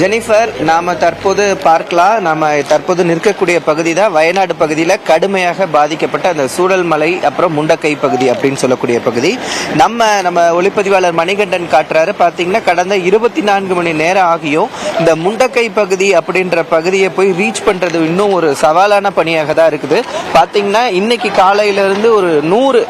Jennifer நாம தற்போது பார்க்கலாம். நாம தற்போது நிற்கக்கூடிய பகுதி தான் வயநாடு பகுதியில் கடுமையாக பாதிக்கப்பட்ட அந்த சூழல் மலை அப்புறம் முண்டக்கை பகுதி அப்படின்னு சொல்லக்கூடிய பகுதி. நம்ம நம்ம ஒளிப்பதிவாளர் மணிகண்டன் காட்டுறாரு. பார்த்தீங்கன்னா கடந்த இருபத்தி நான்கு மணி நேரம் ஆகியும் இந்த முண்டக்கை பகுதி அப்படின்ற பகுதியை போய் ரீச் பண்ணுறது இன்னும் ஒரு சவாலான பணியாக தான் இருக்குது. பார்த்தீங்கன்னா இன்னைக்கு காலையில இருந்து ஒரு நூறு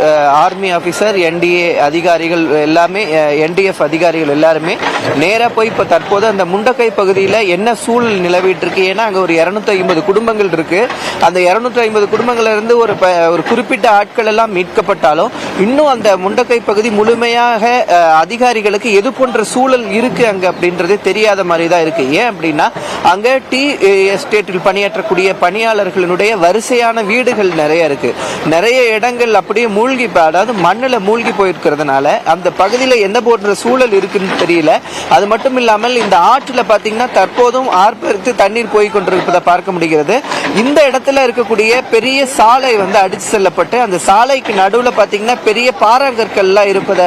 ஆர்மி ஆஃபீஸர் என்டிஏ அதிகாரிகள் எல்லாமே என்டிஎஃப் அதிகாரிகள் எல்லாருமே நேராக போய் இப்போ தற்போது அந்த முண்டக்கை பகுதியில் என்ன சூழல் நிலவிட்டு இருக்கு ஏன்னா அங்கே ஒரு இரநூத்தி ஐம்பது குடும்பங்கள் இருக்கு. அந்த இரநூத்தி ஐம்பது குடும்பங்கள்லேருந்து ஒரு ப- ஒரு குறிப்பிட்ட ஆட்கள் எல்லாம் மீட்கப்பட்டாலும் இன்னும் அந்த முண்டக்கை பகுதி முழுமையாக அதிகாரிகளுக்கு எது போன்ற சூழல் இருக்கு அங்கே அப்படின்றது தெரியாத மாதிரி தான் இருக்கு. ஏன் அப்படின்னா அங்கே டீ எஸ்டேட்டில் பணியாற்றக்கூடிய பணியாளர்களினுடைய வரிசையான வீடுகள் நிறைய இருக்கு. நிறைய இடங்கள் அப்படியே மூழ்கி அதாவது மண்ணில் மூழ்கி போயிருக்கிறதுனால அந்த பகுதியில் என்ன போன்ற சூழல் இருக்குன்னு தெரியல. அது மட்டும் இல்லாமல் இந்த ஆற்றில் பார்த்து பார்த்தீங்கன்னா தற்போதும் ஆர்ப்பரித்து தண்ணீர் போய் கொண்டிருப்பதை பார்க்க முடிகிறது. இந்த இடத்துல இருக்கக்கூடிய பெரிய சாலை வந்து அடித்து செல்லப்பட்டு அந்த சாலைக்கு நடுவில் பார்த்தீங்கன்னா பெரிய பாறாங்கற்கள்லாம் இருப்பதை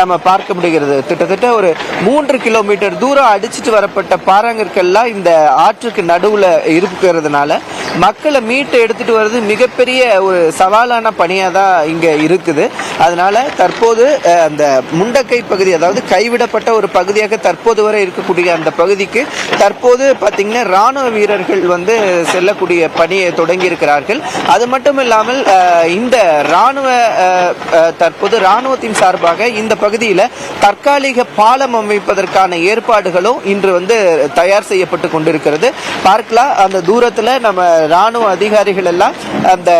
நம்ம பார்க்க முடிகிறது. கிட்டத்தட்ட ஒரு மூன்று கிலோமீட்டர் தூரம் அடிச்சிட்டு வரப்பட்ட பாறாங்கற்கள்லாம் இந்த ஆற்றுக்கு நடுவில் இருக்கிறதுனால மக்களை மீட்டு எடுத்துட்டு வர்றது மிகப்பெரிய ஒரு சவாலான பணியாக தான் இங்கே இருக்குது. அதனால தற்போது அந்த முண்டக்கை பகுதி அதாவது கைவிடப்பட்ட ஒரு பகுதியாக தற்போது வரை இருக்கக்கூடிய அந்த பகுதிக்கு தற்போது பார்த்திங்கன்னா ராணுவ வீரர்கள் வந்து செல்லக்கூடிய பணியை தொடங்கி இருக்கிறார்கள் அது மட்டும் இல்லாமல் இந்த ராணுவ தற்போது ராணுவத்தின் சார்பாக இந்த பகுதியில் தற்காலிக பாலம் அமைப்பதற்கான ஏற்பாடுகளும் இன்று வந்து தயார் செய்யப்பட்டு கொண்டிருக்கிறது. பார்க்கலாம் அந்த தூரத்தில் நம்ம ராணுவ அதிகாரிகள் எல்லாம் அந்த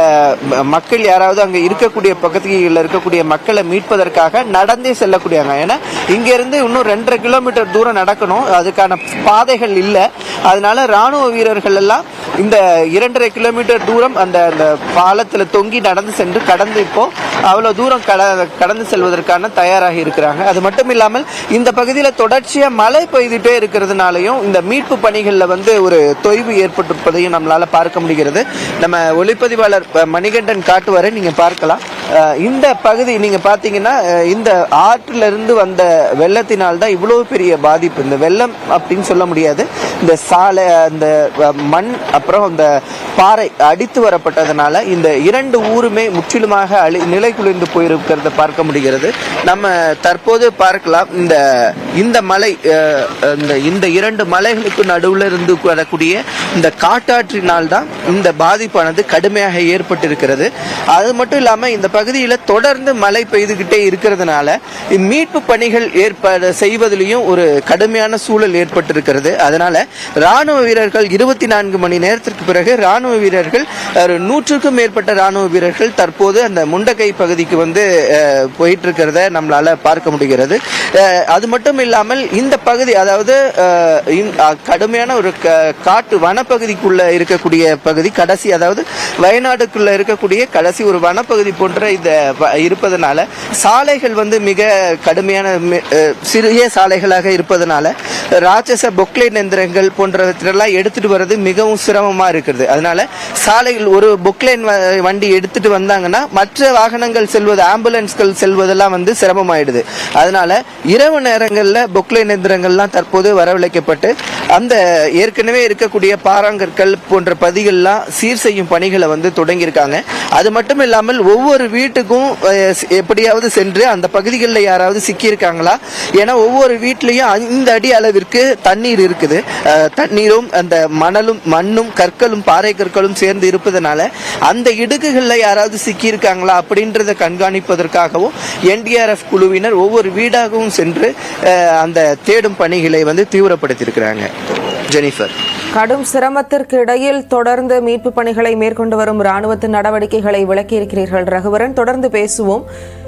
மக்கள் யாராவது அங்கே இருக்கக்கூடிய பகுதிகளில் இருக்கக்கூடிய மக்களை மீட்பதற்காக நடந்தே செல்லக்கூடியாங்க ஏன்னா இங்கேருந்து இன்னும் ரெண்டரை கிலோமீட்டர் தூரம் நடக்கணும். அதுக்கான பாதைகள் இல்லை. அதனால ராணுவ வீரர்கள் எல்லாம் இந்த இரண்டரை கிலோமீட்டர் தூரம் அந்த அந்த பாலத்தில் தொங்கி நடந்து சென்று கடந்து இப்போ அவ்வளோ தூரம் கட கடந்து செல்வதற்கான தயாராகி இருக்கிறாங்க. அது மட்டும் இல்லாமல் இந்த பகுதியில் தொடர்ச்சியாக மழை பெய்துட்டே இருக்கிறதுனாலையும் இந்த மீட்பு பணிகளில் வந்து ஒரு தொய்வு ஏற்பட்டிருப்பதையும் நம்மளால் பார்க்க முடிகிறது. நம்ம ஒளிப்பதிவாளர் மணிகண்டன் காட்டுவாரை நீங்கள் பார்க்கலாம். இந்த பகுதி நீங்கள் பார்த்தீங்கன்னா இந்த ஆற்றிலிருந்து வந்த வெள்ளத்தினால் தான் இவ்வளோ பெரிய பாதிப்பு. இந்த வெள்ளம் அப்படின்னு சொல்ல முடியாது. இந்த சாலை அந்த மண் அப்புறம் அந்த பாறை அடித்து வரப்பட்டதுனால இந்த இரண்டு ஊருமே முற்றிலுமாக அழி நிலை குளிர்ந்து போயிருக்கிறத பார்க்க முடிகிறது. நம்ம தற்போது பார்க்கலாம் இந்த இந்த மலை இந்த இந்த இரண்டு மலைகளுக்கு நடுவில் இருந்து வரக்கூடிய இந்த காட்டாற்றினால் தான் இந்த பாதிப்பானது கடுமையாக ஏற்பட்டிருக்கிறது. அது மட்டும் இல்லாமல் இந்த பகுதியில் தொடர்ந்து மழை பெய்துகிட்டே இருக்கிறதுனால மீட்பு பணிகள் ஏற்பாடு செய்வதிலையும் ஒரு கடுமையான சூழல் ஏற்பட்டிருக்கிறது. அதனால ராணுவ வீரர்கள் இருபத்தி நான்கு மணி நேரத்திற்கு பிறகு ராணுவ வீரர்கள் ஒரு நூற்றுக்கும் மேற்பட்ட ராணுவ வீரர்கள் தற்போது அந்த முண்டக்கை பகுதிக்கு வந்து போயிட்டு இருக்கிறத நம்மளால பார்க்க முடிகிறது. அது மட்டும் இல்லாமல் இந்த பகுதி அதாவது கடுமையான ஒரு க- காட்டு வனப்பகுதிக்குள்ள இருக்கக்கூடிய பகுதி கடைசி அதாவது வயநாடுக்குள்ள இருக்கக்கூடிய கடைசி ஒரு வனப்பகுதி போன்ற இந்த இருப்பதனால சாலைகள் வந்து மிக கடுமையான சிறிய சாலைகளாக இருப்பதனால ராட்சச பொக்லைன் எந்திரங்கள் போன்றவற்றெல்லாம் எடுத்துட்டு வர்றது மிகவும் சிரமமா இருக்கிறது அதனால சாலைகள் ஒரு பொக்லைன் வ- வண்டி எடுத்துட்டு வந்தாங்கன்னா மற்ற வாகனங்கள் செல்வது ஆம்புலன்ஸ்கள் செல்வதெல்லாம் வந்து சிரமமாயிடுது. அதனால இரவு நேரங்களில் பொக்லைன் எந்திரங்கள்லாம் தற்போது வரவழைக்கப்பட்டு அந்த ஏற்கனவே இருக்கக்கூடிய பாறாங்கற்கள் போன்ற பதிகள்லாம் சீர் செய்யும் பணிகளை வந்து தொடங்கியிருக்காங்க. அது மட்டும் இல்லாமல் ஒவ்வொரு வீட்டுக்கும் எப்படியாவது சென்று அந்த பகுதிகளில் யாராவது சிக்கியிருக்காங்களா? ஏன்னா ஒவ்வொரு வீட்லேயும் ஐந்து அடி அளவிற்கு தண்ணீர் இருக்குது. தண்ணீரும் அந்த மணலும் மண்ணும் கற்களும் பாறை கற்களும் சேர்ந்து இருப்பதனால அந்த இடுக்குகளில் யாராவது சிக்கியிருக்காங்களா அப்படின்றத கண்காணிப்பதற்காகவும் என்டிஆர்எஃப் குழுவினர் ஒவ்வொரு வீடாகவும் சென்று அந்த தேடும் பணிகளை வந்து தீவிரப்படுத்தியிருக்கிறாங்க. ஜெனிஃபர். கடும் சிரமத்திற்கு இடையில் தொடர்ந்து மீட்பு பணிகளை மேற்கொண்டு வரும் ராணுவத்தின் நடவடிக்கைகளை விளக்கியிருக்கிறீர்கள் ரகுவரன். தொடர்ந்து பேசுவோம்.